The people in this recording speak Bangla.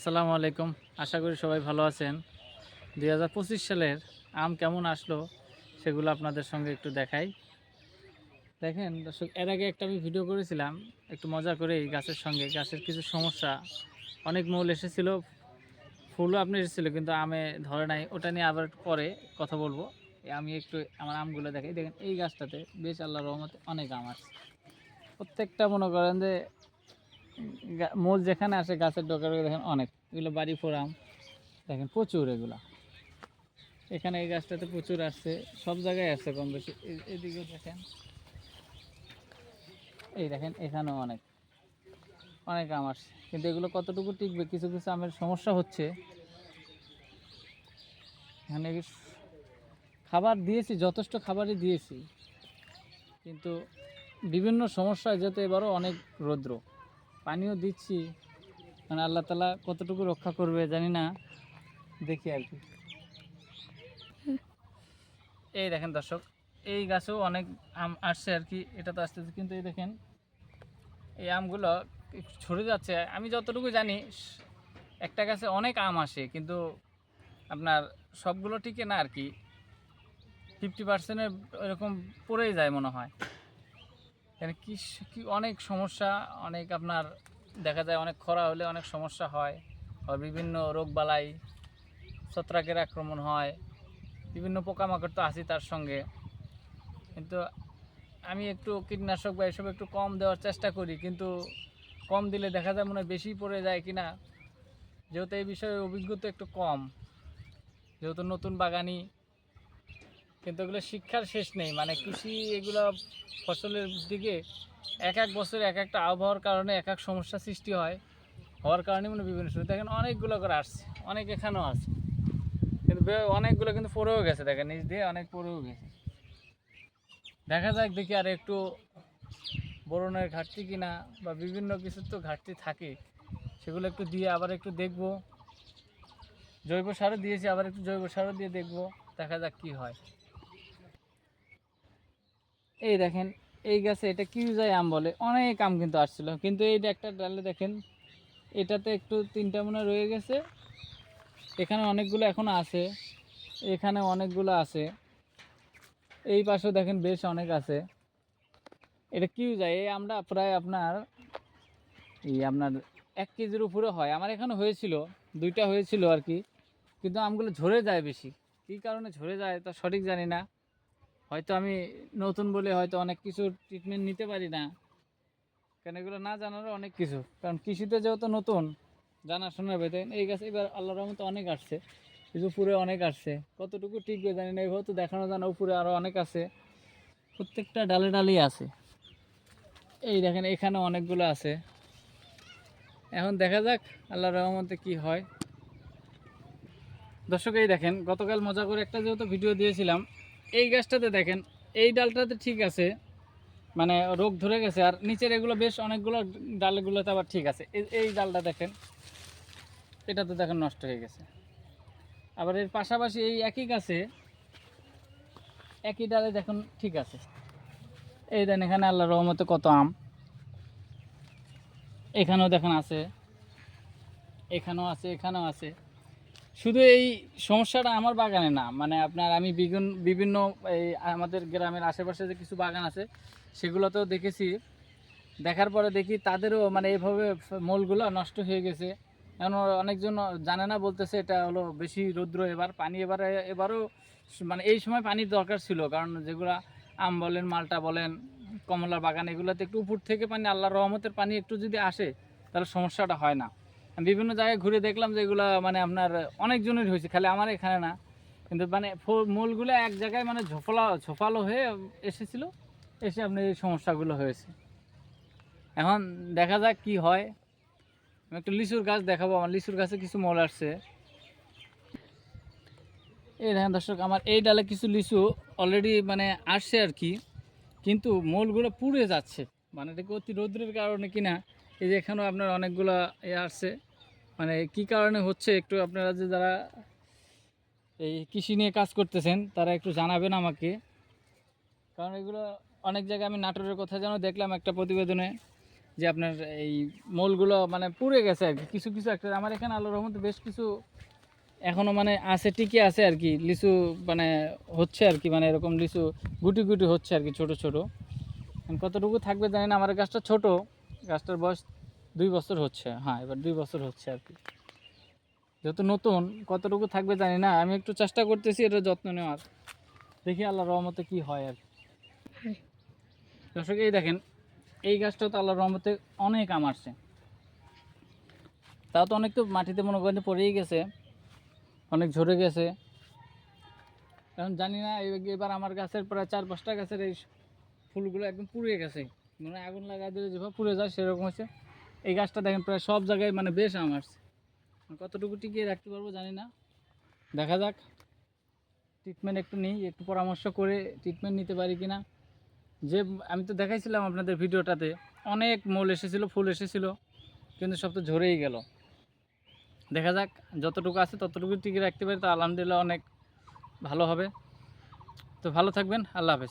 আসসালামু আলাইকুম। আশা করি সবাই ভালো আছেন। দুই হাজার পঁচিশ সালের আম কেমন আসলো সেগুলো আপনাদের সঙ্গে একটু দেখাই। দেখেন দর্শক, এর আগে একটা আমি ভিডিও করেছিলাম, একটু মজা করে এই গাছের সঙ্গে। গাছের কিছু সমস্যা, অনেক মূল এসেছিল, ফুলও আপনি এসেছিল, কিন্তু আমে ধরে নাই। ওটা নিয়ে আবার পরে কথা বলব। আমি একটু আমার আমগুলো দেখাই। দেখেন এই গাছটাতে বেশ আল্লাহ রহমতে অনেক আম আছে। প্রত্যেকটা মনে করেন যে মূল যেখানে আসে গাছের ডোকার দেখেন অনেক। এগুলো বাড়ি ফোরাম। দেখেন প্রচুর এগুলো। এখানে এই গাছটাতে প্রচুর আসছে। সব জায়গায় আসছে কম বেশি। এ- এদিকেও দেখেন। এই দেখেন, এখানেও অনেক। অনেক আম আসছে। কিন্তু এগুলো কতটুকু টিকবে, কিছু কিছু আমের সমস্যা হচ্ছে। এখানে খাবার দিয়েছি, যথেষ্ট খাবারই দিয়েছি। কিন্তু বিভিন্ন সমস্যায় যেতে এবারও অনেক রৌদ্র। পানিও দিচ্ছি। মানে আল্লাহ তালা কতটুকু রক্ষা করবে জানি না। দেখি আর কি। এই দেখেন দর্শক, এই গাছেও অনেক আম আসছে আর কি, এটা তো আসতেছে। কিন্তু এই দেখেন, এই আমগুলো ছড়ে যাচ্ছে। আমি যতটুকু জানি, একটা গাছে অনেক আম আসে, কিন্তু আপনার সবগুলো টিকে না আর কি। ফিফটি পার্সেন্টের এরকম পড়েই যায় মনে হয়। এখানে কি স- কি অনেক সমস্যা, অনেক আপনার দেখা যায় অনেক খরা হলে অনেক সমস্যা হয়। আর বিভিন্ন রোগবালাই ছত্রাকের আক্রমণ হয়, বিভিন্ন পোকামাকড় তো আছি তার সঙ্গে। কিন্তু আমি একটু কীটনাশক বা এসব একটু কম দেওয়ার চেষ্টা করি, কিন্তু কম দিলে দেখা যায় মনে হয় বেশি পড়ে যায় কিনা। যেহেতু এই বিষয়ে অভিজ্ঞতা একটু কম, যেহেতু নতুন বাগানি কিন্তু এগুলো শিক্ষার শেষ নেই। মানে কৃষি এগুলো ফসলের দিকে এক এক বছর এক একটা আবহাওয়ার কারণে এক এক সমস্যা সৃষ্টি হয়। হওয়ার কারণে মানে বিভিন্ন সময়। দেখেন অনেকগুলো করে আসছে। অনেক এখানেও আছে। কিন্তু অনেকগুলো কিন্তু পড়েও গেছে। দেখেন নিজ দিয়ে অনেক পড়েও গেছে। দেখা যাক, দেখি আর একটু বরণের ঘাটতি কিনা বা বিভিন্ন কিছুর তো ঘাটতি থাকে। সেগুলো একটু দিয়ে আবার একটু দেখব। জৈব সারও দিয়েছি, আবার একটু জৈব সারও দিয়ে দেখব। দেখা যাক কি হয়। এই দেখেন, এই গাছে এটা কি যায় আম বলে। অনেক আম কিন্তু আসছিল। কিন্তু এই একটা ডালে দেখেন, এটাতে একটু তিনটা মনে রয়ে গেছে। এখানে অনেকগুলো এখনও আছে। এখানে অনেকগুলো আছে। এই পাশেও দেখেন বেশ অনেক আছে। এটা কি যায় এই আমরা প্রায় আপনার, এই আপনার এক কেজির উপরে হয়। আমার এখানে হয়েছিল, দুইটা হয়েছিল আর কি। কিন্তু আমগুলো ঝরে যায় বেশি। কী কারণে ঝরে যায় তা সঠিক জানি না। হয়তো আমি নতুন বলে হয়তো অনেক কিছু ট্রিটমেন্ট নিতে পারি না। কারণ এগুলো না জানারও অনেক কিছু। কারণ কৃষিতে যেহেতু নতুন জানাশোনার ভেতরে এই গাছ এবার আল্লাহর রহমতে অনেক আসছে। কিছু উপরে অনেক আসছে। কতটুকু টিকবে জানি না, এভাবে তো দেখানো জানা উপরে আরও অনেক আছে। প্রত্যেকটা ডালে ডালেই আছে। এই দেখেন, এখানে অনেকগুলো আছে। এখন দেখা যাক আল্লাহর রহমতে কি হয়। দর্শক, এই দেখেন, গতকাল মজা করে একটা যেহেতু ভিডিও দিয়েছিলাম এই গাছটাতে দেখেন, এই ডালটাতে ঠিক আছে মানে রোগ ধরে গেছে, আর নিচের এগুলো বেশ অনেকগুলো ডালগুলোতে আবার ঠিক আছে। এই ডালটা দেখেন এটা তো দেখেন নষ্ট হয়ে গেছে। আবার এর পাশাপাশি এই একই গাছে, একই ডালে দেখুন ঠিক আছে। এই দেন এখানে আল্লাহ রহমতে কত আম। এখানেও দেখেন আছে, এখানেও আছে এখানেও আছে। শুধু এই সমস্যাটা আমার বাগানে না মানে আপনার আমি বিভিন্ন এই আমাদের গ্রামের আশেপাশে যে কিছু বাগান আছে, সেগুলোতেও দেখেছি। দেখার পরে দেখি তাদেরও মানে এইভাবে মূলগুলো নষ্ট হয়ে গেছে। এখন অনেকজন জানে না, বলতেছে এটা হলো বেশি রৌদ্র এবার, পানি এবারে, এবারও মানে এই সময় পানির দরকার ছিল, কারণ যেগুলা আম বলেন, মালটা বলেন, কমলার বাগান, এগুলোতে একটু উপর থেকে পানি আল্লাহ রহমতের পানি একটু যদি আসে, তাহলে সমস্যাটা হয় না। বিভিন্ন জায়গায় ঘুরে দেখলাম যে এগুলো মানে আপনার অনেকজনের হয়েছে, খালি আমার এখানে না। কিন্তু মানে মূলগুলো এক জায়গায় মানে ঝোফলা ঝোপালো হয়ে এসেছিল, এসে আপনার এই সমস্যাগুলো হয়েছে। এখন দেখা যাক কি হয়। একটা লিচুর গাছ দেখাবো, আমার লিচুর গাছে কিছু মল আসছে। এই দেখেন দর্শক, আমার এই ডালে কিছু লিচু অলরেডি মানে আসছে আর কি, কিন্তু মূলগুলো পুড়ে যাচ্ছে। মানে এটা অতি রৌদ্রের কারণে কিনা, এই যে এখানেও আপনার অনেকগুলো এ আসছে। মানে কি কারণে হচ্ছে একটু আপনারা যে যারা এই কৃষি নিয়ে কাজ করতেছেন, তারা একটু জানাবেন আমাকে। কারণ এগুলো অনেক জায়গায় আমি নাটোরের কথা যেন দেখলাম একটা প্রতিবেদনে, যে আপনার এই মোলগুলো মানে পুড়ে গেছে আর কি। কিছু কিছু একটা, আমার এখানে আলোর রহমতে বেশ কিছু এখনও মানে আছে, টিকে আছে আর কি। লিচু মানে হচ্ছে আর কি মানে এরকম লিচু গুটি গুটি হচ্ছে আর কি, ছোট ছোট। কতটুকু থাকবে জানি না, আমার গাছটা ছোট, গাছটার বয়স দুই বছর হচ্ছে হ্যাঁ এবার দুই বছর হচ্ছে আর কি। যেহেতু নতুন কতটুকু থাকবে জানি না আমি একটু চেষ্টা করতেছি এটা যত্ন নেওয়ার। দেখি আল্লাহ রহমতে কি হয় আর কি। দর্শক এই দেখেন এই গাছটাও তো আল্লাহ রহমতে অনেক আম আসছে। তাও তো অনেক তো মাটিতে মনে করেন পড়েই গেছে অনেক ঝরে গেছে। এখন জানি না এবার আমার গাছের প্রায় চার পাঁচটা গাছের এই ফুলগুলো একদম পুড়ে গেছে। মানে আগুন লাগা দিলে যেভাবে পুড়ে যায় সেরকম হচ্ছে এই গাছটা দেখেন, প্রায় সব জায়গায় মানে বেশ আম আসছে। কতটুকু টিকিয়ে রাখতে পারব জানি না। দেখা যাক। ট্রিটমেন্ট একটু নিই, একটু পরামর্শ করে ট্রিটমেন্ট নিতে পারি কি না যে আমি তো দেখাইছিলাম আপনাদের ভিডিওটাতে, অনেক মোল এসেছিল, ফুল এসেছিল, কিন্তু সব তো ঝরেই গেল। দেখা যাক, যতটুকু আছে ততটুকু টিকে রাখতে পারি, তো আলহামদুলিল্লাহ অনেক ভালো হবে। তো ভালো থাকবেন, আল্লাহ হাফেজ।